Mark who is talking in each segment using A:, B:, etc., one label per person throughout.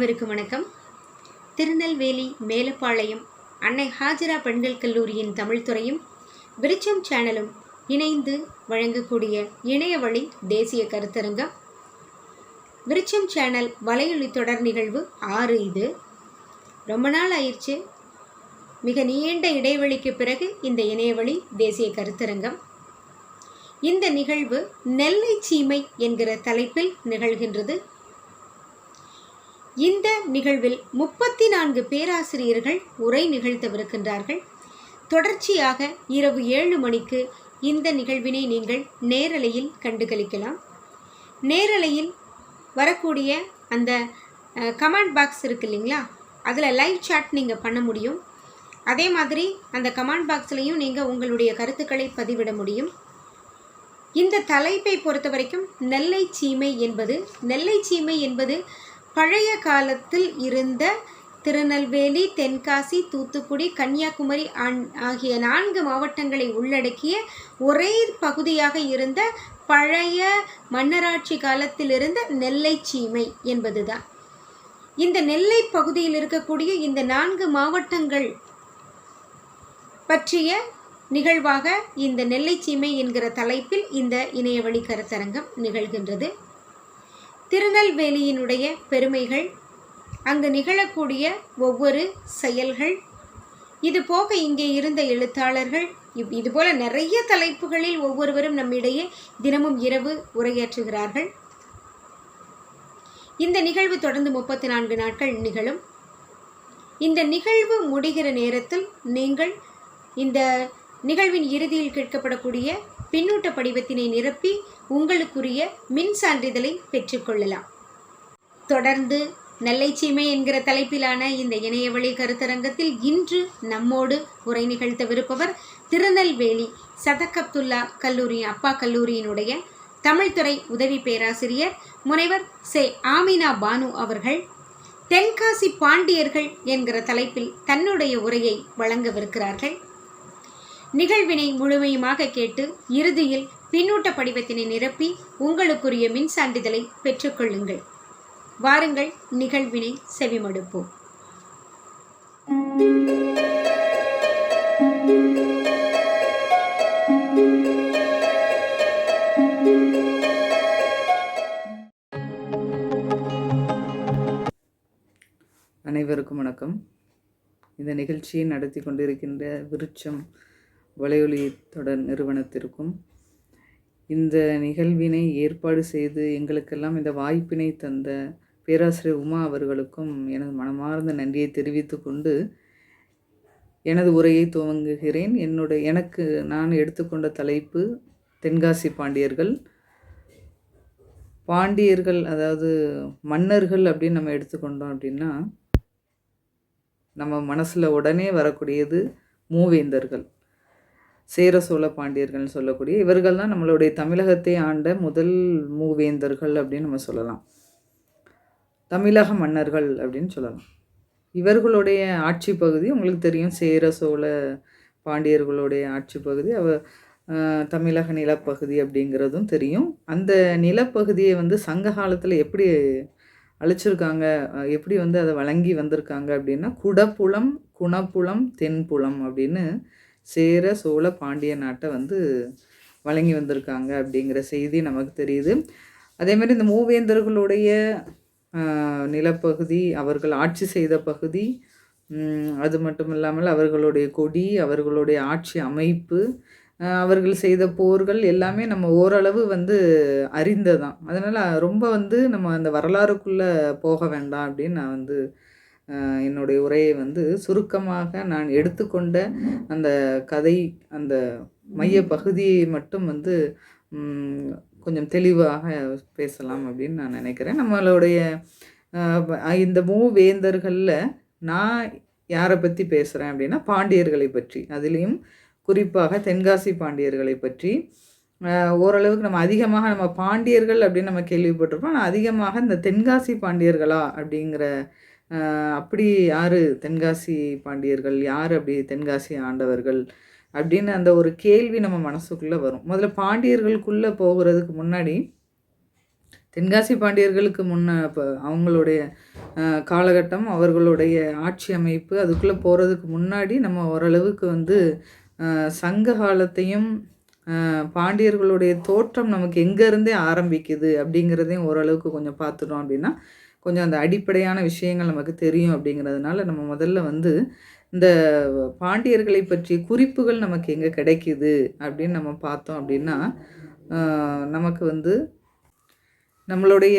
A: அனைவருக்கும் வணக்கம். திருநெல்வேலி மேலப்பாளையம் அன்னை ஹாஜரா பெண்கள் கல்லூரியின் தமிழ்துறையும் விருச்சம் சேனலும் இணைந்து வழங்கக்கூடிய இணைய வழி தேசிய கருத்தரங்கம். விருச்சம் சேனல் வலையொலி தொடர் நிகழ்வு ஆறு இது. ரொம்ப நாள் ஆயிடுச்சு. மிக நீண்ட இடைவெளிக்கு பிறகு இந்த இணையவழி தேசிய கருத்தரங்கம். இந்த நிகழ்வு நெல்லை சீமை என்கிற தலைப்பில் நிகழ்கின்றது. இந்த நிகழ்வில் முப்பத்தி நான்கு பேராசிரியர்கள் உரை நிகழ்த்தவிருக்கின்றார்கள். தொடர்ச்சியாக இரவு ஏழு மணிக்கு இந்த நிகழ்வினை நீங்கள் நேரலையில் கண்டுகளிக்கலாம். நேரலையில் வரக்கூடிய அந்த கமெண்ட் பாக்ஸ் இருக்கு இல்லைங்களா? அதில் லைவ் சாட் நீங்கள் பண்ண முடியும். அதே மாதிரி அந்த கமெண்ட் பாக்ஸ்லையும் நீங்கள் உங்களுடைய கருத்துக்களை பதிவிட முடியும். இந்த தலைப்பை பொறுத்த வரைக்கும் நெல்லை சீமை என்பது நெல்லை சீமை என்பது பழைய காலத்தில் இருந்த திருநெல்வேலி தென்காசி தூத்துக்குடி கன்னியாகுமரி ஆகிய நான்கு மாவட்டங்களை உள்ளடக்கிய ஒரே பகுதியாக இருந்த பழைய மன்னராட்சி காலத்தில் இருந்த நெல்லை சீமை என்பதுதான். இந்த நெல்லை பகுதியில் இருக்கக்கூடிய இந்த நான்கு மாவட்டங்கள் பற்றிய நிகழ்வாக இந்த நெல்லை சீமை என்கிற தலைப்பில் இந்த இணையவழி கருத்தரங்கம் நிகழ்கின்றது. திருநெல்வேலியினுடைய பெருமைகள் அங்கு நிகழக்கூடிய ஒவ்வொரு செயல்கள் இது போக இங்கே இருந்த எழுத்தாளர்கள் இவ் இதுபோல் நிறைய தலைப்புகளில் ஒவ்வொருவரும் நம்மிடையே தினமும் இரவு உரையாற்றுகிறார்கள். இந்த நிகழ்வு தொடர்ந்து முப்பத்தி நான்கு நாட்கள் நிகழும். இந்த நிகழ்வு முடிகிற நேரத்தில் நீங்கள் இந்த நிகழ்வின் இறுதியில் கேட்கப்படக்கூடிய பின்னூட்ட படிவத்தினை நிரப்பி உங்களுக்குரிய மின் சான்றிதழை பெற்றுக்கொள்ளலாம் தொடர்ந்து நெல்லைச்சீமை என்கிற தலைப்பிலான இந்த இணையவழி கருத்தரங்கத்தில் இன்று நம்மோடு உரை நிகழ்த்தவிருப்பவர் திருநெல்வேலி சதகப்துல்லா கல்லூரி அப்பா கல்லூரியினுடைய தமிழ்துறை உதவி பேராசிரியர் முனைவர் சே. ஆமினா பானு அவர்கள் தென்காசி பாண்டியர்கள் என்கிற தலைப்பில் தன்னுடைய உரையை வழங்கவிருக்கிறார்கள். நிகழ்வினை முழுமையுமாக கேட்டு இறுதியில் பின்னூட்ட படிவத்தினை நிரப்பி உங்களுக்குரிய மின் சான்றிதழை பெற்றுக்கொள்ளுங்கள். வாருங்கள் நிகழ்வினை செவிமடுப்போம்.
B: அனைவருக்கும் வணக்கம். இந்த நிகழ்ச்சியை நடத்தி கொண்டிருக்கின்ற விருட்சம் வலையொலி தொடர் நிறுவனத்திற்கும் இந்த நிகழ்வினை ஏற்பாடு செய்து எங்களுக்கெல்லாம் இந்த வாய்ப்பினை தந்த பேராசிரியர் உமா அவர்களுக்கும் எனது மனமார்ந்த நன்றியை தெரிவித்து கொண்டு எனது உரையை துவங்குகிறேன். என்னுடைய எனக்கு நான் எடுத்துக்கொண்ட தலைப்பு தென்காசி பாண்டியர்கள். பாண்டியர்கள் அதாவது மன்னர்கள் அப்படின்னு நம்ம எடுத்துக்கொண்டோம் அப்படின்னா நம்ம மனசில் உடனே வரக்கூடியது மூவேந்தர்கள். சேர சோழ பாண்டியர்கள்னு சொல்லக்கூடிய இவர்கள் தான் நம்மளுடைய தமிழகத்தை ஆண்ட முதல் மூவேந்தர்கள் அப்படின்னு நம்ம சொல்லலாம். தமிழக மன்னர்கள் அப்படின்னு சொல்லலாம். இவர்களுடைய ஆட்சி பகுதி உங்களுக்கு தெரியும். சேர சோழ பாண்டியர்களுடைய ஆட்சி பகுதி அவ தமிழக நிலப்பகுதி அப்படிங்கிறதும் தெரியும். அந்த நிலப்பகுதியை வந்து சங்க காலத்தில் எப்படி அழிச்சிருக்காங்க எப்படி வந்து அதை வழங்கி வந்திருக்காங்க அப்படின்னா குடப்புலம் குணப்புலம் தென்புலம் அப்படின்னு சேர சோழ பாண்டிய நாட்டை வந்து வழங்கி வந்திருக்காங்க அப்படிங்கிற செய்தி நமக்கு தெரியுது. அதேமாதிரி இந்த மூவேந்தர்களுடைய நிலப்பகுதி அவர்கள் ஆட்சி செய்த பகுதி அது மட்டும் இல்லாமல் அவர்களுடைய கொடி அவர்களுடைய ஆட்சி அமைப்பு அவர்கள் செய்த போர்கள் எல்லாமே நம்ம ஓரளவு வந்து அறிந்ததான் அதனால் ரொம்ப வந்து நம்ம அந்த வரலாறுக்குள்ளே போக வேண்டாம் அப்படின்னு நான் வந்து என்னுடைய உரையை வந்து சுருக்கமாக நான் எடுத்துக்கொண்ட அந்த கதை அந்த மைய பகுதியை மட்டும் வந்து கொஞ்சம் தெளிவாக பேசலாம் அப்படின்னு நான் நினைக்கிறேன். நம்மளுடைய இந்த மூவேந்தர்களில் நான் யாரை பற்றி பேசுகிறேன் அப்படின்னா பாண்டியர்களை பற்றி. அதுலேயும் குறிப்பாக தென்காசி பாண்டியர்களை பற்றி. ஓரளவுக்கு நம்ம அதிகமாக நம்ம பாண்டியர்கள் அப்படின்னு நம்ம கேள்விப்பட்டிருப்போம். ஆனால் அதிகமாக இந்த தென்காசி பாண்டியர்களா அப்படிங்கிற அப்படி யார் தென்காசி பாண்டியர்கள்? யார் அப்படி தென்காசி ஆண்டவர்கள்? அப்படின்னு அந்த ஒரு கேள்வி நம்ம மனசுக்குள்ளே வரும். முதல்ல பாண்டியர்களுக்குள்ளே போகிறதுக்கு முன்னாடி தென்காசி பாண்டியர்களுக்கு முன்ன இப்போ அவங்களுடைய காலகட்டம் அவர்களுடைய ஆட்சி அமைப்பு அதுக்குள்ளே போகிறதுக்கு முன்னாடி நம்ம ஓரளவுக்கு வந்து சங்க காலத்தையும் பாண்டியர்களுடைய தோற்றம் நமக்கு எங்கேருந்தே ஆரம்பிக்குது அப்படிங்கிறதையும் ஓரளவுக்கு கொஞ்சம் பார்த்துட்டோம் அப்படின்னா கொஞ்சம் அந்த அடிப்படையான விஷயங்கள் நமக்கு தெரியும் அப்படிங்கிறதுனால நம்ம முதல்ல வந்து இந்த பாண்டியர்களை பற்றிய குறிப்புகள் நமக்கு எங்கே கிடைக்குது அப்படின்னு நம்ம பார்த்தோம் அப்படின்னா நமக்கு வந்து நம்மளுடைய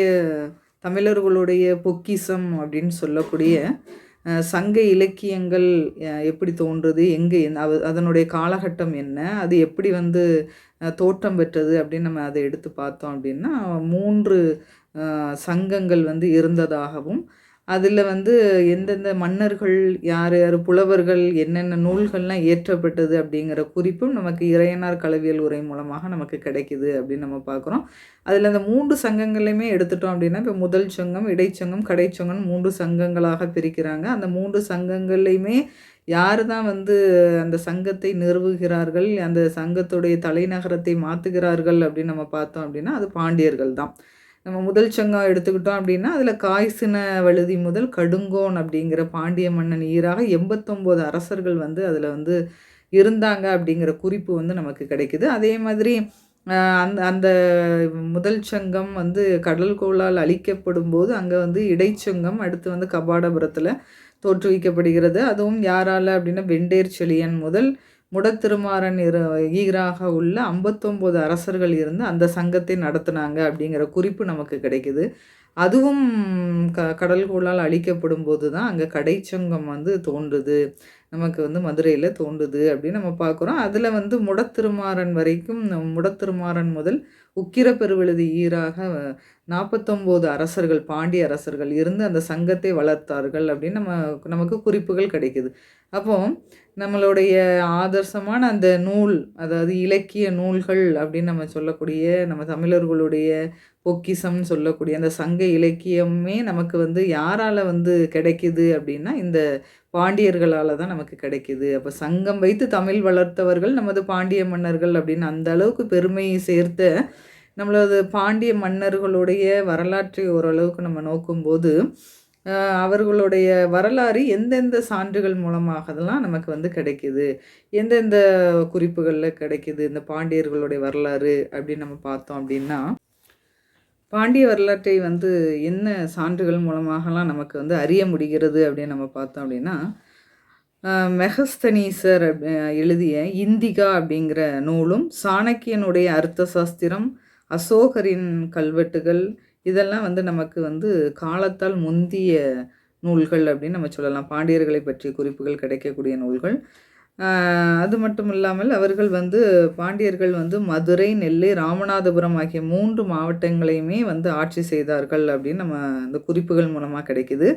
B: தமிழர்களுடைய பொக்கிஷம் அப்படின்னு சொல்லக்கூடிய சங்க இலக்கியங்கள் எப்படி தோன்றுது எங்கே அதனுடைய காலகட்டம் என்ன அது எப்படி வந்து தோற்றம் பெற்றது அப்படின்னு நம்ம அதை எடுத்து பார்த்தோம் அப்படின்னா மூன்று சங்கங்கள் வந்து இருந்ததாகவும் அதில் வந்து எந்தெந்த மன்னர்கள் யார் யார் புலவர்கள் என்னென்ன நூல்கள்லாம் இயற்றப்பட்டது அப்படிங்கிற குறிப்பும் நமக்கு இறையனார் கலவியல் உரை மூலமாக நமக்கு கிடைக்குது அப்படின்னு நம்ம பார்க்குறோம். அதில் அந்த மூன்று சங்கங்களையுமே எடுத்துட்டோம் அப்படின்னா இப்போ முதல் சங்கம் இடைச்சங்கம் கடைச்சங்கம் மூன்று சங்கங்களாக பிரிக்கிறாங்க. அந்த மூன்று சங்கங்கள்லையுமே யார் தான் வந்து அந்த சங்கத்தை நிறுவுகிறார்கள் அந்த சங்கத்துடைய தலைநகரத்தை மாற்றுகிறார்கள் அப்படின்னு நம்ம பார்த்தோம் அப்படின்னா அது பாண்டியர்கள் தான். நம்ம முதல் சங்கம் எடுத்துக்கிட்டோம் அப்படின்னா அதில் காய்சின வழுதி முதல் கடுங்கோன் அப்படிங்கிற பாண்டிய மன்னன் ஈராக எண்பத்தொம்போது அரசர்கள் வந்து அதில் வந்து இருந்தாங்க அப்படிங்கிற குறிப்பு வந்து நமக்கு கிடைக்குது. அதே மாதிரி அந்த அந்த முதல் சங்கம் வந்து கடல் கோளால் அழிக்கப்படும் போது அங்கே வந்து இடைச்சங்கம் அடுத்து வந்து கபாடபுரத்தில் தோற்றுவிக்கப்படுகிறது. அதுவும் யாரால் அப்படின்னா வெண்டேர் செழியன் முதல் முடத்திருமாறன் இரு ஈராக உள்ள ஐம்பத்தொம்போது அரசர்கள் இருந்து அந்த சங்கத்தை நடத்துனாங்க அப்படிங்கிற குறிப்பு நமக்கு கிடைக்குது. அதுவும் க கடல்கோளால் அழிக்கப்படும் போது தான் அங்கே கடைச்சங்கம் வந்து தோன்றுது. நமக்கு வந்து மதுரையில் தோன்றுது அப்படின்னு நம்ம பார்க்குறோம். அதில் வந்து முடத்திருமாறன் வரைக்கும் முடத்திருமாறன் முதல் உக்கிர பெருவெழுதி ஈராக நாற்பத்தொம்போது அரசர்கள் பாண்டிய அரசர்கள் இருந்து அந்த சங்கத்தை வளர்த்தார்கள் அப்படின்னு நம்ம நமக்கு குறிப்புகள் கிடைக்குது. அப்போ நம்மளுடைய ஆதர்சமான அந்த நூல் அதாவது இலக்கிய நூல்கள் அப்படின்னு நம்ம சொல்லக்கூடிய நம்ம தமிழர்களுடைய பொக்கிஷம்னு சொல்லக்கூடிய அந்த சங்க இலக்கியமே நமக்கு வந்து யாரால் வந்து கிடைக்குது அப்படின்னா இந்த பாண்டியர்களால் தான் நமக்கு கிடைக்குது. அப்போ சங்கம் வைத்து தமிழ் வளர்த்தவர்கள் நமது பாண்டிய மன்னர்கள் அப்படின்னு அந்த அளவுக்கு பெருமையை சேர்த்த நம்மளது பாண்டிய மன்னர்களுடைய வரலாற்றை ஓரளவுக்கு நம்ம நோக்கும்போது அவர்களுடைய வரலாறு எந்தெந்த சான்றுகள் மூலமாகலாம் நமக்கு வந்து கிடைக்கிது? எந்தெந்த குறிப்புகளில் கிடைக்கிது? இந்த பாண்டியர்களுடைய வரலாறு அப்படின்னு நம்ம பார்த்தோம் அப்படின்னா பாண்டிய வரலாற்றை வந்து என்ன சான்றுகள் மூலமாகலாம் நமக்கு வந்து அறிய முடிகிறது அப்படின்னு நம்ம பார்த்தோம் அப்படின்னா மெஹஸ்தனீசர் அப்படி- எழுதிய இந்திகா அப்படிங்கிற நூலும் சாணக்கியனுடைய அர்த்த சாஸ்திரம் அசோகரின் கல்வெட்டுகள் இதெல்லாம் வந்து நமக்கு வந்து காலத்தால் முந்திய நூல்கள் அப்படின்னு நம்ம சொல்லலாம். பாண்டியர்களை பற்றிய குறிப்புகள் கிடைக்கக்கூடிய நூல்கள். அது மட்டும் இல்லாமல் அவர்கள் வந்து பாண்டியர்கள் வந்து மதுரை நெல்லை ராமநாதபுரம் ஆகிய மூன்று மாவட்டங்களையுமே வந்து ஆட்சி செய்தார்கள் அப்படின்னு நம்ம இந்த குறிப்புகள் மூலமாக கிடைக்குது.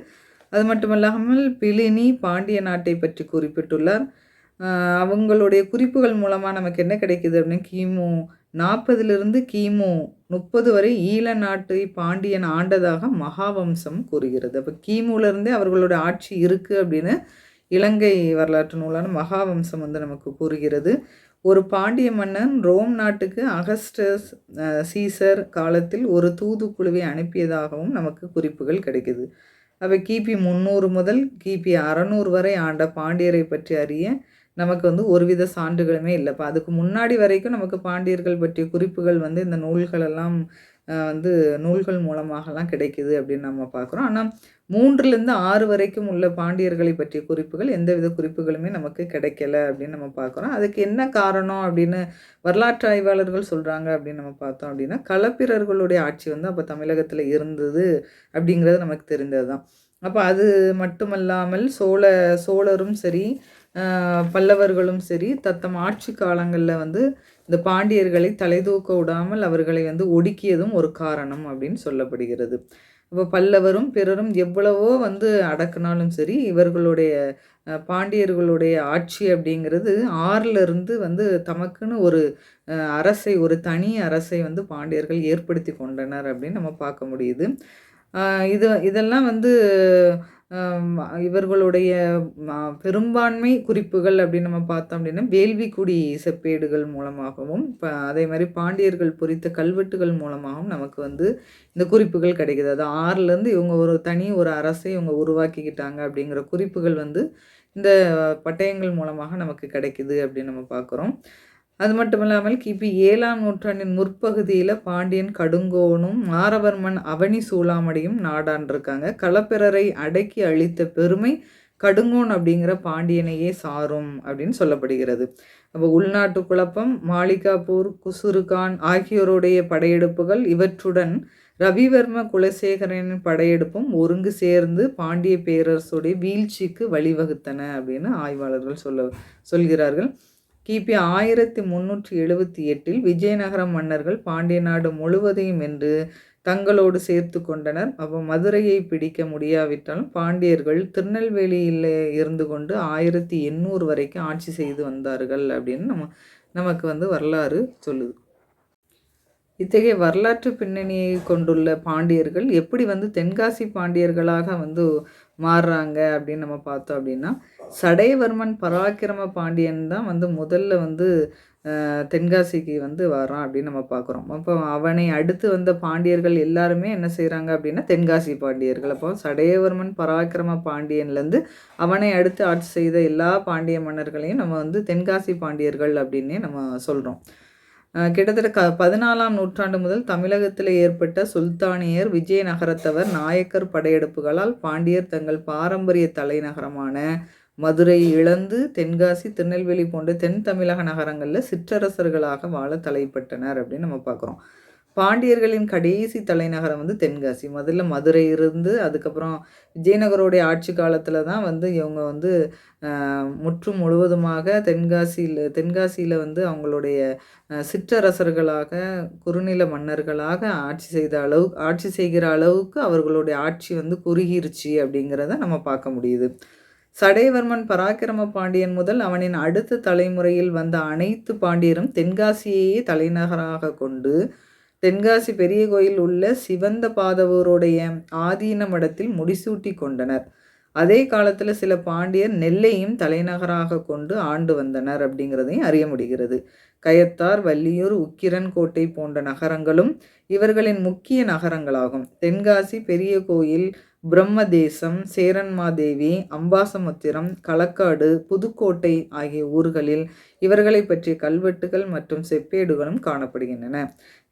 B: அது மட்டுமல்லாமல் பிளினி பாண்டிய நாட்டை பற்றி குறிப்பிட்டுள்ளார். அவங்களுடைய குறிப்புகள் மூலமாக நமக்கு என்ன கிடைக்கிது அப்படின்னு கிமு நாற்பதிலிருந்து கிமு முப்பது வரை ஈழ நாட்டை பாண்டியன் ஆண்டதாக மகாவம்சம் கூறுகிறது. அப்போ கிமுலேருந்தே அவர்களோட ஆட்சி இருக்குது அப்படின்னு இலங்கை வரலாற்று நூலான மகாவம்சம் வந்து நமக்கு கூறுகிறது. ஒரு பாண்டிய மன்னன் ரோம் நாட்டுக்கு அகஸ்டஸ் சீசர் காலத்தில் ஒரு தூதுக்குழுவை அனுப்பியதாகவும் நமக்கு குறிப்புகள் கிடைக்குது. அவை கிபி முந்நூறு முதல் கிபி அறநூறு வரை ஆண்ட பாண்டியரை பற்றி அறிய நமக்கு வந்து ஒருவித சான்றுகளுமே இல்லை. இப்போ அதுக்கு முன்னாடி வரைக்கும் நமக்கு பாண்டியர்கள் பற்றிய குறிப்புகள் வந்து இந்த நூல்களெல்லாம் அஹ், வந்து நூல்கள் மூலமாகலாம் கிடைக்குது அப்படின்னு நம்ம பார்க்குறோம். ஆனால் மூன்றுலேருந்து ஆறு வரைக்கும் உள்ள பாண்டியர்களை பற்றிய குறிப்புகள் எந்தவித குறிப்புகளுமே நமக்கு கிடைக்கல அப்படின்னு நம்ம பார்க்குறோம். அதுக்கு என்ன காரணம் அப்படின்னு வரலாற்று ஆய்வாளர்கள் சொல்கிறாங்க அப்படின்னு நம்ம பார்த்தோம் அப்படின்னா களப்பிரர்களுடைய ஆட்சி வந்து அப்போ தமிழகத்தில் இருந்தது அப்படிங்கிறது நமக்கு தெரிந்தது தான் அப்போ அது மட்டுமல்லாமல் சோழ சோழரும் சரி பல்லவர்களும் சரி தத்தம் ஆட்சி காலங்களில் வந்து இந்த பாண்டியர்களை தலைதூக்க விடாமல் அவர்களை வந்து ஒடுக்கியதும் ஒரு காரணம் அப்படின்னு சொல்லப்படுகிறது. இப்போ பல்லவரும் பிறரும் எவ்வளவோ வந்து அடக்குனாலும் சரி இவர்களுடைய பாண்டியர்களுடைய ஆட்சி அப்படிங்கிறது ஆறிலிருந்து வந்து தமக்குன்னு ஒரு அரசை ஒரு தனி அரசை வந்து பாண்டியர்கள் ஏற்படுத்தி கொண்டனர் அப்படின்னு நம்ம பார்க்க முடியுது. இது இதெல்லாம் வந்து இவர்களுடைய பெரும்பான்மை குறிப்புகள் அப்படின்னு நம்ம பார்த்தோம் அப்படின்னா வேள்விக்குடி செப்பேடுகள் மூலமாகவும் இப்போ அதே மாதிரி பாண்டியர்கள் பொறித்த கல்வெட்டுகள் மூலமாகவும் நமக்கு வந்து இந்த குறிப்புகள் கிடைக்குது. அது ஆறுலேருந்து இவங்க ஒரு தனி ஒரு அரசை இவங்க உருவாக்கிக்கிட்டாங்க அப்படிங்கிற குறிப்புகள் வந்து இந்த பட்டயங்கள் மூலமாக நமக்கு கிடைக்குது அப்படின்னு நம்ம பார்க்குறோம். அது மட்டும் இல்லாமல் கிபி ஏழாம் நூற்றாண்டின் முற்பகுதியில் பாண்டியன் கடுங்கோனும் மாரவர்மன் அவனி சூளாமடியும் நாடாண்டிருக்காங்க. களப்பிரரை அடக்கி அழித்த பெருமை கடுங்கோன் அப்படிங்கிற பாண்டியனையே சாரும் அப்படின்னு சொல்லப்படுகிறது. அப்போ உள்நாட்டு குழப்பம் மாளிகாப்பூர் குசுருகான் ஆகியோருடைய படையெடுப்புகள் இவற்றுடன் ரவிவர்ம குலசேகரனின் படையெடுப்பும் ஒருங்கு சேர்ந்து பாண்டிய பேரரசுடைய வீழ்ச்சிக்கு வழிவகுத்தன அப்படின்னு ஆய்வாளர்கள் சொல்ல சொல்கிறார்கள். கிபி ஆயிரத்தி முன்னூற்றி எழுபத்தி எட்டில் விஜயநகர மன்னர்கள் பாண்டிய நாடு முழுவதையும் வென்று தங்களோடு சேர்த்து கொண்டனர். அப்போ மதுரையை பிடிக்க முடியாவிட்டாலும் பாண்டியர்கள் திருநெல்வேலியில் இருந்து கொண்டு ஆயிரத்தி எண்ணூறு வரைக்கும் ஆட்சி செய்து வந்தார்கள் அப்படின்னு நம்ம நமக்கு வந்து வரலாறு சொல்லுது. இத்தகைய வரலாற்று பின்னணியை கொண்டுள்ள பாண்டியர்கள் எப்படி வந்து தென்காசி பாண்டியர்களாக வந்து மாறுறாங்க அப்படின்னு நம்ம பார்த்தோம் அப்படின்னா சடையவர்மன் பராக்கிரம பாண்டியன் தான் வந்து முதல்ல வந்து தென்காசிக்கு வந்து வரான் அப்படின்னு நம்ம பார்க்குறோம். அப்போ அவனை அடுத்து வந்த பாண்டியர்கள் எல்லாருமே என்ன செய்கிறாங்க அப்படின்னா தென்காசி பாண்டியர்கள். அப்போ சடையவர்மன் பராக்கிரம பாண்டியன்லேருந்து அவனை அடுத்து ஆட்சி செய்த எல்லா பாண்டிய மன்னர்களையும் நம்ம வந்து தென்காசி பாண்டியர்கள் அப்படின்னே நம்ம சொல்கிறோம் கிட்டத்தட்ட க பதினாலாம் நூற்றாண்டு முதல் தமிழகத்தில் ஏற்பட்ட சுல்தானியர் விஜயநகரத்தவர் நாயக்கர் படையெடுப்புகளால் பாண்டியர் தங்கள் பாரம்பரிய தலைநகரமான மதுரை இழந்து தென்காசி திருநெல்வேலி போன்ற தென் தமிழக நகரங்களில் சிற்றரசர்களாக வாழ தலைப்பட்டனர் அப்படின்னு நம்ம பார்க்குறோம். பாண்டியர்களின் கடைசி தலைநகரம் வந்து தென்காசி. முதல்ல மதுரை இருந்து அதுக்கப்புறம் விஜயநகரோடைய ஆட்சி காலத்தில் தான் வந்து இவங்க வந்து முற்றும் முழுவதுமாக தென்காசியில் தென்காசியில் வந்து அவங்களுடைய சிற்றரசர்களாக குறுநில மன்னர்களாக ஆட்சி செய்த அளவு ஆட்சி செய்கிற அளவுக்கு அவர்களுடைய ஆட்சி வந்து குறுகிருச்சு அப்படிங்கிறத நம்ம பார்க்க முடியுது. சடையவர்மன் பராக்கிரம பாண்டியன் முதல் அவனின் அடுத்த தலைமுறையில் வந்த அனைத்து பாண்டியரும் தென்காசியையே தலைநகராக கொண்டு தென்காசி பெரிய கோயில் உள்ள சிவந்த பாதவருடைய ஆதீன மடத்தில் முடிசூட்டி கொண்டனர். அதே காலத்தில் சில பாண்டியர் நெல்லையும் தலைநகராக கொண்டு ஆண்டு வந்தனர் அப்படிங்கிறதையும் அறிய முடிகிறது. கயத்தார் வள்ளியூர் உக்கிரன் கோட்டை போன்ற நகரங்களும் இவர்களின் முக்கிய நகரங்களாகும். தென்காசி பெரிய கோயில் பிரம்மதேசம் சேரன்மாதேவி அம்பாசமுத்திரம் களக்காடு புதுக்கோட்டை ஆகிய ஊர்களில் இவர்களை பற்றிய கல்வெட்டுகள் மற்றும் செப்பேடுகளும் காணப்படுகின்றன.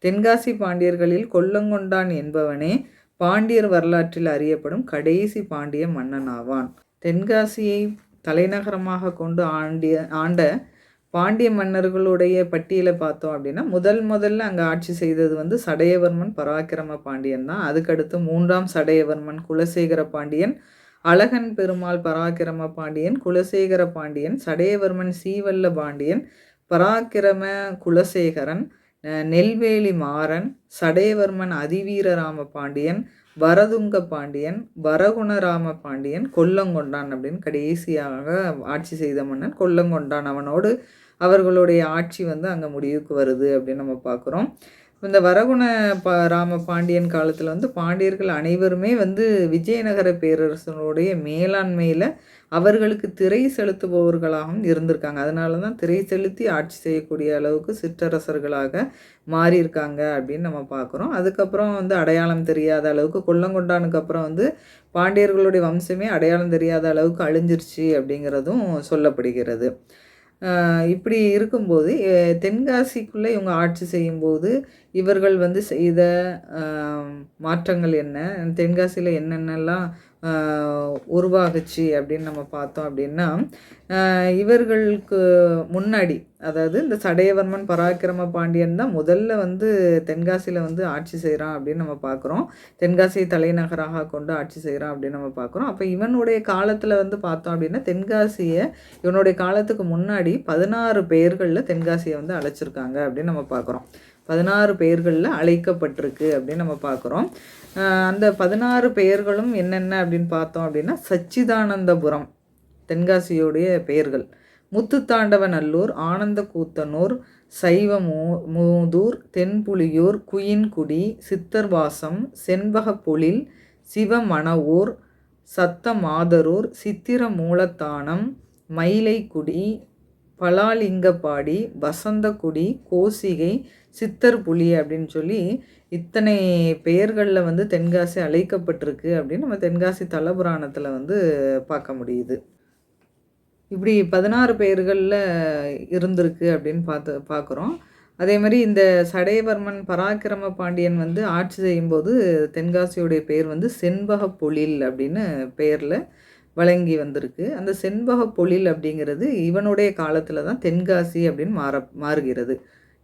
B: தென்காசி பாண்டியர்களில் கொல்லங்கொண்டான் என்பவனே பாண்டியர் வரலாற்றில் அறியப்படும் கடைசி பாண்டிய மன்னன் ஆவான் தென்காசியை தலைநகரமாக கொண்டு ஆண்டிய ஆண்ட பாண்டிய மன்னர்களுடைய பட்டியலை பார்த்தோம் அப்படின்னா முதல் முதல்ல அங்கே ஆட்சி செய்தது வந்து சடையவர்மன் பராக்கிரம பாண்டியன் தான். அதுக்கடுத்து மூன்றாம் சடையவர்மன் குலசேகர பாண்டியன் அழகன் பெருமாள் பராக்கிரம பாண்டியன் குலசேகர பாண்டியன் சடையவர்மன் சீவல்ல பாண்டியன் பராக்கிரம குலசேகரன் நெல்வேலி மாறன் சடையவர்மன் அதிவீரராம பாண்டியன் வரதுங்க பாண்டியன் வரகுணராம பாண்டியன் கொல்லங்கொண்டான் அப்படின்னு கடைசியாக ஆட்சி செய்த மன்னன் கொல்லங்கொண்டான். அவனோடு அவர்களுடைய ஆட்சி வந்து அங்கே முடிவுக்கு வருது அப்படின்னு நம்ம பார்க்குறோம் இந்த வரகுண ப ராம பாண்டியன் காலத்தில் வந்து பாண்டியர்கள் அனைவருமே வந்து விஜயநகர பேரரசனுடைய மேலாண்மையில் அவர்களுக்கு திரை செலுத்துபவர்களாகவும் இருந்திருக்காங்க. அதனால தான் திரை செலுத்தி ஆட்சி செய்யக்கூடிய அளவுக்கு சிற்றரசர்களாக மாறியிருக்காங்க அப்படின்னு நம்ம பார்க்குறோம் அதுக்கப்புறம் வந்து அடையாளம் தெரியாத அளவுக்கு கொல்லங்கொண்டானுக்கு அப்புறம் வந்து பாண்டியர்களுடைய வம்சமே அடையாளம் தெரியாத அளவுக்கு அழிஞ்சிருச்சு அப்படிங்கிறதும் சொல்லப்படுகிறது. இப்படி இருக்கும்போது தென்காசிக்குள்ளே இவங்க ஆட்சி செய்யும்போது இவர்கள் வந்து செய்த மாற்றங்கள் என்ன? தென்காசியில் என்னென்னலாம் உருவாகுச்சு அப்படின்னு நம்ம பார்த்தோம் அப்படின்னா இவர்களுக்கு முன்னாடி அதாவது இந்த சடையவர்மன் பராக்கிரம பாண்டியன் தான் முதல்ல வந்து தென்காசியில் வந்து ஆட்சி செய்கிறான் அப்படின்னு நம்ம பார்க்குறோம். தென்காசியை தலைநகராக கொண்டு ஆட்சி செய்கிறான் அப்படின்னு நம்ம பார்க்குறோம். அப்போ இவனுடைய காலத்தில் வந்து பார்த்தோம் அப்படின்னா தென்காசியை இவனுடைய காலத்துக்கு முன்னாடி பதினாறு பெயர்களில் தென்காசியை வந்து அழைச்சிருக்காங்க அப்படின்னு நம்ம பார்க்குறோம். பதினாறு பெயர்களில் அழைக்கப்பட்டிருக்கு அப்படின்னு நம்ம பார்க்குறோம். அந்த பதினாறு பெயர்களும் என்னென்ன அப்படின்னு பார்த்தோம் அப்படின்னா சச்சிதானந்தபுரம் தென்காசியோடைய பெயர்கள். முத்துத்தாண்டவநல்லூர் ஆனந்த கூத்தனூர் சைவ மூ மூதூர் தென்புலியூர் குயின்குடி சித்தர்வாசம் செண்பகப்பொழில் சிவமணவூர் சத்தமாதரூர் சித்திர மூலத்தானம் மயிலைக்குடி பலாலிங்கப்பாடி வசந்தக்குடி கோசிகை சித்தர் புலி அப்படின்னு சொல்லி இத்தனை பெயர்களில் வந்து தென்காசி அழைக்கப்பட்டிருக்கு அப்படின்னு நம்ம தென்காசி தலபுராணத்தில் வந்து பார்க்க முடியுது. இப்படி பதினாறு பெயர்களில் இருந்திருக்கு அப்படின்னு பார்த்து பார்க்குறோம். அதே மாதிரி இந்த சடையவர்மன் பராக்கிரம பாண்டியன் வந்து ஆட்சி செய்யும்போது தென்காசியுடைய பெயர் வந்து செண்பக பொழில் அப்படின்னு பெயரில் வழங்கி வந்திருக்கு. அந்த செண்பக பொழில் அப்படிங்கிறது இவனுடைய காலத்தில் தான் தென்காசி அப்படின்னு மாற மாறுகிறது.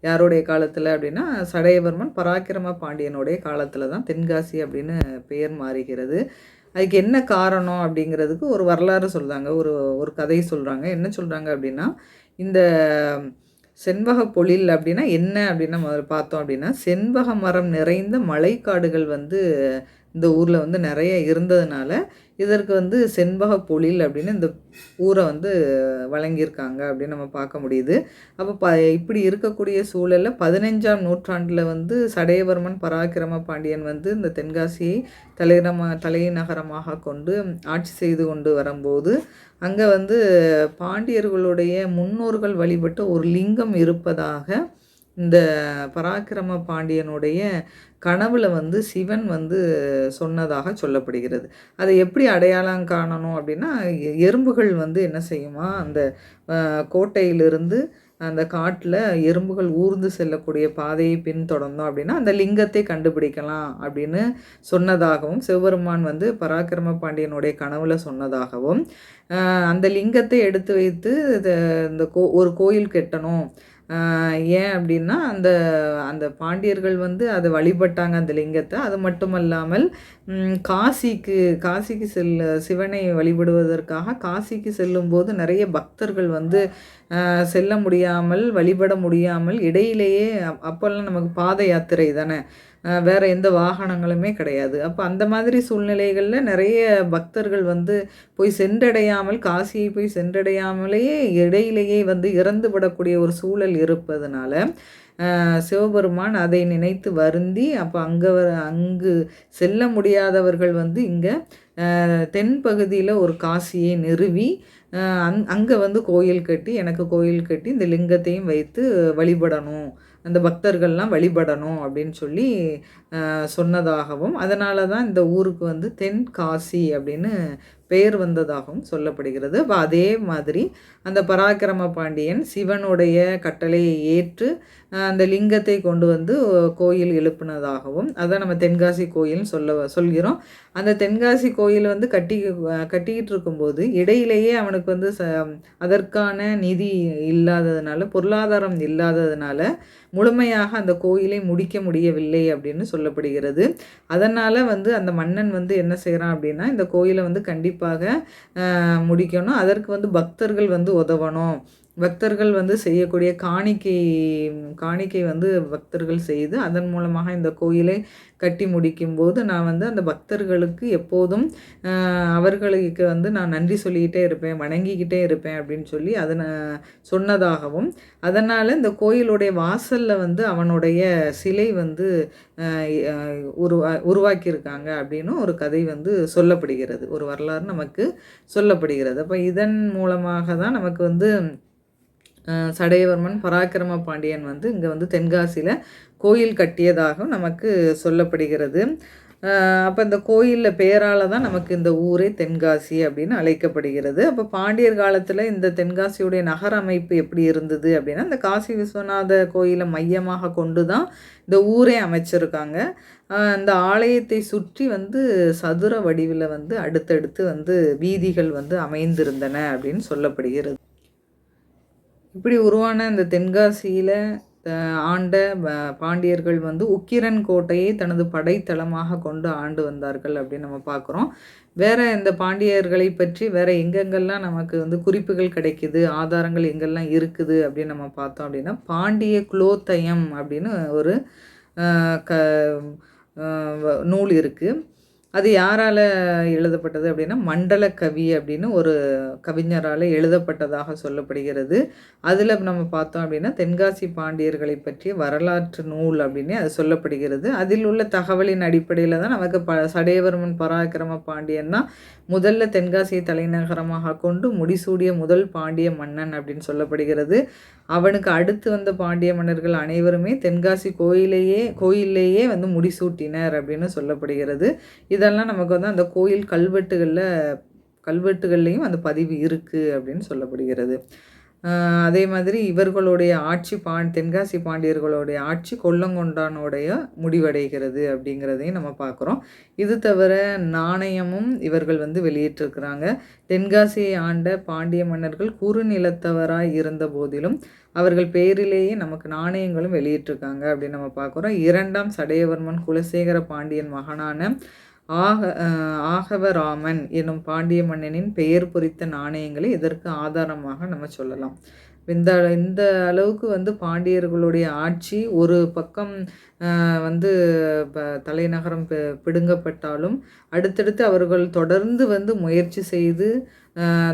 B: யாருடைய காலத்தில் அப்படின்னா சடையவர்மன் பராக்கிரம பாண்டியனுடைய காலத்தில் தான் தென்காசி அப்படின்னு பெயர் மாறுகிறது. அதுக்கு என்ன காரணம் அப்படிங்கிறதுக்கு ஒரு வரலாறு சொல்கிறாங்க ஒரு ஒரு கதை சொல்கிறாங்க என்ன சொல்கிறாங்க அப்படின்னா இந்த செண்பக பொழில் அப்படின்னா என்ன அப்படின்னா முதல்ல பார்த்தோம் அப்படின்னா செண்பக மரம் நிறைந்த மலைக்காடுகள் வந்து இந்த ஊரில் வந்து நிறைய இருந்ததுனால இதற்கு வந்து செண்பக பொழில் அப்படின்னு இந்த ஊரை வந்து வழங்கியிருக்காங்க அப்படின்னு நம்ம பார்க்க முடியுது. அப்போ ப இப்படி இருக்கக்கூடிய சூழலில் பதினஞ்சாம் நூற்றாண்டில் வந்து சடையவர்மன் பராக்கிரம பாண்டியன் வந்து இந்த தென்காசியை தலைநகரமாக தலைநகரமாக கொண்டு ஆட்சி செய்து கொண்டு வரும்போது அங்கே வந்து பாண்டியர்களுடைய முன்னோர்கள் வழிபட்ட ஒரு லிங்கம் இருப்பதாக இந்த பராக்கிரம பாண்டியனுடைய கனவில் வந்து சிவன் வந்து சொன்னதாக சொல்லப்படுகிறது. அதை எப்படி அடையாளம் காணணும் அப்படின்னா எ- எறும்புகள் வந்து என்ன செய்யுமா? அந்த கோட்டையிலிருந்து அந்த காட்டில் எறும்புகள் ஊர்ந்து செல்லக்கூடிய பாதையை பின்தொடர்ந்தோம் அப்படின்னா அந்த லிங்கத்தை கண்டுபிடிக்கலாம் அப்படின்னு சொன்னதாகவும் சிவபெருமான் வந்து பராக்கிரம பாண்டியனுடைய கனவுல சொன்னதாகவும் அந்த லிங்கத்தை எடுத்து வைத்து இந்த கோ ஒரு கோயில் கட்டணும். ஏன் அப்படின்னா அந்த அந்த பாண்டியர்கள் வந்து அதை வழிபட்டாங்க அந்த லிங்கத்தை. அது மட்டுமல்லாமல் காசிக்கு காசிக்கு செல்ல சிவனை வழிபடுவதற்காக காசிக்கு செல்லும்போது நிறைய பக்தர்கள் வந்து செல்ல முடியாமல் வழிபட முடியாமல் இடையிலேயே அப்போல்லாம் நமக்கு பாத யாத்திரை தானே. வேற எந்த வாகனங்களுமே கிடையாது. அப்போ அந்த மாதிரி சூழ்நிலைகளில் நிறைய பக்தர்கள் வந்து போய் சென்றடையாமல் காசியை போய் சென்றடையாமலேயே இடையிலேயே வந்து இறந்து விடக்கூடிய ஒரு சூழல் இருப்பதனால சிவபெருமான் அதை நினைத்து வருந்தி அப்போ அங்கே அங்கு செல்ல முடியாதவர்கள் வந்து இங்கே தென் பகுதியில் ஒரு காசியை நிறுவி அங் அங்கே வந்து கோயில் கட்டி எனக்கு கோயில் கட்டி இந்த லிங்கத்தையும் வைத்து வழிபடணும். அந்த பக்தர்கள்லாம் வழிபடணும் அப்படின்னு சொல்லி சொன்னதாகவும் அதனால தான் இந்த ஊருக்கு வந்து தென்காசி அப்படின்னு பெயர் வந்ததாகவும் சொல்லப்படுகிறது. அதே மாதிரி அந்த பராக்கிரம பாண்டியன் சிவனுடைய கட்டளையை ஏற்று அந்த லிங்கத்தை கொண்டு வந்து கோயில் எழுப்பினதாகவும் அதை நம்ம தென்காசி கோயில்னு சொல்ல சொல்கிறோம். அந்த தென்காசி கோயில் வந்து கட்டி கட்டிக்கிட்டு இருக்கும்போது இடையிலேயே அவனுக்கு வந்து ச அதற்கான நிதி இல்லாததுனால பொருளாதாரம் இல்லாததுனால முழுமையாக அந்த கோயிலை முடிக்க முடியவில்லை அப்படின்னு சொல்லப்படுகிறது. அதனால் வந்து அந்த மன்னன் வந்து என்ன செய்கிறான் அப்படின்னா இந்த கோயிலை வந்து கண்டிப்பாக கண்டிப்பாக முடிக்கணும். அதற்கு வந்து பக்தர்கள் வந்து உதவணும். பக்தர்கள் வந்து செய்யக்கூடிய காணிக்கை காணிக்கை வந்து பக்தர்கள் செய்து அதன் மூலமாக இந்த கோயிலை கட்டி முடிக்கும்போது நான் வந்து அந்த பக்தர்களுக்கு எப்போதும் அவர்களுக்கு வந்து நான் நன்றி சொல்லிக்கிட்டே இருப்பேன் வணங்கிக்கிட்டே இருப்பேன் அப்படின்னு சொல்லி அதனை சொன்னதாகவும் அதனால் இந்த கோயிலுடைய வாசலில் வந்து அவனுடைய சிலை வந்து உருவா உருவாக்கியிருக்காங்க அப்படின்னு ஒரு கதை வந்து சொல்லப்படுகிறது. ஒரு வரலாறு நமக்கு சொல்லப்படுகிறது. அப்போ இதன் மூலமாக தான் நமக்கு வந்து சடையவர்மன் பராக்கிரம பாண்டியன் வந்து இங்கே வந்து தென்காசியில் கோயில் கட்டியதாகவும் நமக்கு சொல்லப்படுகிறது. அப்போ இந்த கோயிலில் பெயரால் தான் நமக்கு இந்த ஊரே தென்காசி அப்படின்னு அழைக்கப்படுகிறது. அப்போ பாண்டியர் காலத்தில் இந்த தென்காசியுடைய நகர அமைப்பு எப்படி இருந்தது அப்படின்னா இந்த காசி விஸ்வநாத கோயிலை மையமாக கொண்டு தான் இந்த ஊரே அமைச்சிருக்காங்க. அந்த இந்த ஆலயத்தை சுற்றி வந்து சதுர வடிவில் வந்து அடுத்தடுத்து வந்து வீதிகள் வந்து அமைந்திருந்தன அப்படின்னு சொல்லப்படுகிறது. இப்படி உருவான இந்த தென்காசியில் ஆண்ட ப- பாண்டியர்கள் வந்து உக்கிரன் கோட்டையை தனது படைத்தளமாக கொண்டு ஆண்டு வந்தார்கள் அப்படின்னு நம்ம பார்க்குறோம் வேற இந்த பாண்டியர்களை பற்றி வேற எங்கெங்கெல்லாம் நமக்கு வந்து குறிப்புகள் கிடைக்குது ஆதாரங்கள் எங்கெல்லாம் இருக்குது அப்படின்னு நம்ம பார்த்தோம் அப்படின்னா பாண்டிய குலோத்தயம் அப்படின்னு ஒரு க வ- நூல் இருக்குது அது யாரால் எழுதப்பட்டது அப்படின்னா மண்டல கவி அப்படின்னு ஒரு கவிஞரால் எழுதப்பட்டதாக சொல்லப்படுகிறது. அதில் நம்ம பார்த்தோம் அப்படின்னா தென்காசி பாண்டியர்களை பற்றிய வரலாற்று நூல் அப்படின்னு அது சொல்லப்படுகிறது. அதில் உள்ள தகவலின் அடிப்படையில் தான் நமக்கு ப சடையவர்மன் பராக்கிரம பாண்டியன்னா முதல்ல தென்காசியை தலைநகரமாக கொண்டு முடிசூடிய முதல் பாண்டிய மன்னன் அப்படின்னு சொல்லப்படுகிறது. அவனுக்கு அடுத்து வந்த பாண்டிய மன்னர்கள் அனைவருமே தென்காசி கோயிலையே கோயிலேயே வந்து முடிசூட்டினர் அப்படின்னு சொல்லப்படுகிறது. இதெல்லாம் நமக்கு வந்து அந்த கோயில் கல்வெட்டுகளில் கல்வெட்டுகள்லேயும் அந்த பதிவு இருக்குது அப்படின்னு சொல்லப்படுகிறது. அதே மாதிரி இவர்களுடைய ஆட்சி பாண் தென்காசி பாண்டியர்களுடைய ஆட்சி கொல்லங்கொண்டானுடைய முடிவடைகிறது அப்படிங்கிறதையும் நம்ம பார்க்குறோம். இது தவிர நாணயமும் இவர்கள் வந்து வெளியிட்டிருக்கிறாங்க. தென்காசியை ஆண்ட பாண்டிய மன்னர்கள் குறுநிலத்தவராய் இருந்த போதிலும் அவர்கள் பெயரிலேயே நமக்கு நாணயங்களும் வெளியிட்டிருக்காங்க அப்படின்னு நம்ம பார்க்குறோம். இரண்டாம் சடையவர்மன் குலசேகர பாண்டியன் மகனான ஆக ஆகவராமன் என்னும் பாண்டிய மன்னனின் பெயர் பொறித்த நாணயங்களை இதற்கு ஆதாரமாக நம்ம சொல்லலாம். இந்த இந்த அளவுக்கு வந்து பாண்டியர்களுடைய ஆட்சி ஒரு பக்கம் வந்து ப- தலைநகரம் பி- பிடுங்கப்பட்டாலும் அடுத்தடுத்து அவர்கள் தொடர்ந்து வந்து முயற்சி செய்து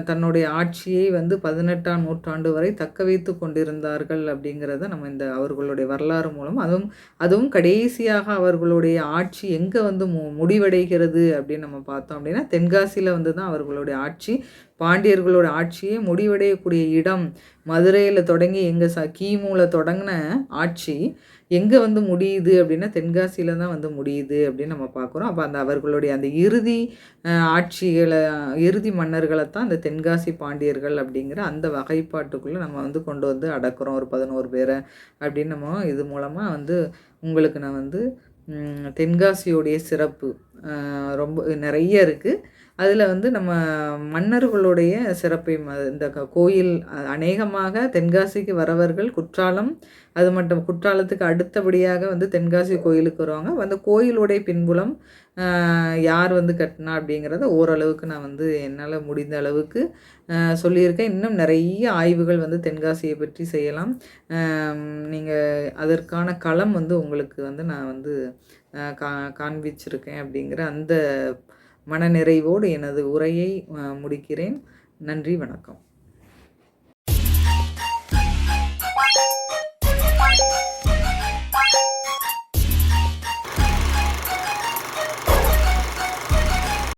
B: தன்னுடைய ஆட்சியை வந்து பதினெட்டாம் நூற்றாண்டு வரை தக்க வைத்து கொண்டிருந்தார்கள் அப்படிங்கிறத நம்ம இந்த அவர்களுடைய வரலாறு மூலம் அதுவும் அதுவும் கடைசியாக அவர்களுடைய ஆட்சி எங்கே வந்து மு முடிவடைகிறது அப்படின்னு நம்ம பார்த்தோம் அப்படின்னா தென்காசியில் வந்து தான் அவர்களுடைய ஆட்சி பாண்டியர்களோட ஆட்சியே முடிவடையக்கூடிய இடம் மதுரையில் தொடங்கி எங்கள் ச கிமுவில் தொடங்கின ஆட்சி எங்கே வந்து முடியுது அப்படின்னா தென்காசியில் தான் வந்து முடியுது அப்படின்னு நம்ம பார்க்குறோம். அப்போ அந்த அவர்களுடைய அந்த இறுதி ஆட்சிகளை இறுதி மன்னர்களை தான் அந்த தென்காசி பாண்டியர்கள் அப்படிங்கிற அந்த வகைப்பாட்டுக்குள்ளே நம்ம வந்து கொண்டு வந்து அடக்குறோம். ஒரு பதினோரு பேரை அப்படின்னு நம்ம இது மூலமாக வந்து உங்களுக்கு நான் வந்து தென்காசியோடைய சிறப்பு ரொம்ப நிறைய இருக்குது அதில் வந்து நம்ம மன்னர்களுடைய சிறப்பையும் இந்த க- கோயில் அநேகமாக தென்காசிக்கு வரவர்கள் குற்றாலம் அது மட்டும் குற்றாலத்துக்கு அடுத்தபடியாக வந்து தென்காசி கோயிலுக்கு வருவாங்க. அந்த கோயிலுடைய பின்புலம் யார் வந்து கட்டினா அப்படிங்கிறத ஓரளவுக்கு நான் வந்து என்னால் முடிந்த அளவுக்கு சொல்லியிருக்கேன். இன்னும் நிறைய ஆய்வுகள் வந்து தென்காசியை பற்றி செய்யலாம். நீங்கள் அதற்கான களம் வந்து உங்களுக்கு வந்து நான் வந்து கா காண்பிச்சிருக்கேன் அப்படிங்கிற அந்த மனநிறைவோடு எனது உரையை முடிக்கிறேன். நன்றி வணக்கம்.